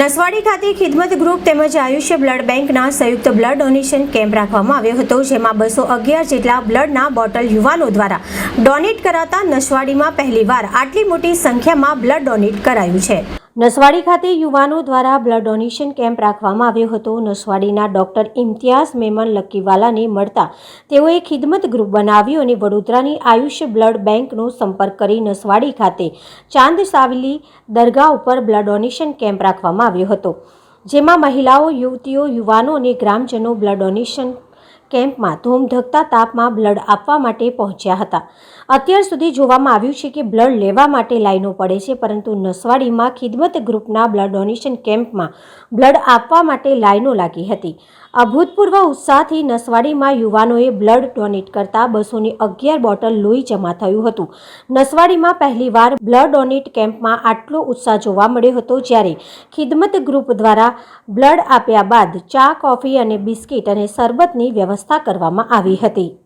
નસવાડી ખાતે ખિદમત ગ્રુપ તેમજ આયુષ્ય બ્લડ બેંકના સંયુક્ત બ્લડ ડોનેશન કેમ્પ રાખવામાં આવ્યો હતો, જેમાં બસો અગિયાર જેટલા બ્લડના બોટલ યુવાનો દ્વારા ડોનેટ કરાતા નસવાડીમાં પહેલીવાર આટલી મોટી સંખ્યામાં બ્લડ ડોનેટ કરાયું છે. નસવાડી ખાતે યુવાનો દ્વારા બ્લડ ડોનેશન કેમ્પ રાખવામાં આવ્યો હતો. નસવાડીના ડોક્ટર ઇમ્તિયાઝ મેમન લક્કીવાલાને મળતા તેઓએ ખિદમત ગ્રુપ બનાવ્યું અને વડોદરાની આયુષ્ય બ્લડ બેંકનો સંપર્ક કરી નસવાડી ખાતે ચાંદ સાવલી દરગાહ ઉપર બ્લડ ડોનેશન કેમ્પ રાખવામાં આવ્યો હતો. જેમાં મહિલાઓ, યુવતીઓ, યુવાનો અને ગ્રામજનો બ્લડ ડોનેશન કેમ્પમાં ધૂમધકતા તાપમાં બ્લડ આપવા માટે પહોંચ્યા હતા. અત્યાર સુધી જોવામાં આવ્યું છે કે બ્લડ લેવા માટે લાઈનો પડે છે, પરંતુ નસવાડીમાં ખિદમત ગ્રુપના બ્લડ ડોનેશન કેમ્પમાં બ્લડ આપવા માટે લાઈનો લાગી હતી. અભૂતપૂર્વ ઉત્સાહથી નસવાડીમાં યુવાનોએ બ્લડ ડોનેટ કરતા બસોની અગિયાર બોટલ લોહી જમા થયું હતું. નસવાડીમાં પહેલીવાર બ્લડ ડોનેટ કેમ્પમાં આટલો ઉત્સાહ જોવા મળ્યો હતો જ્યારે ખિદમત ગ્રુપ દ્વારા બ્લડ આપ્યા બાદ ચા, કોફી અને બિસ્કિટ અને શરબતની વ્યવસ્થા કરવામાં આવી હતી.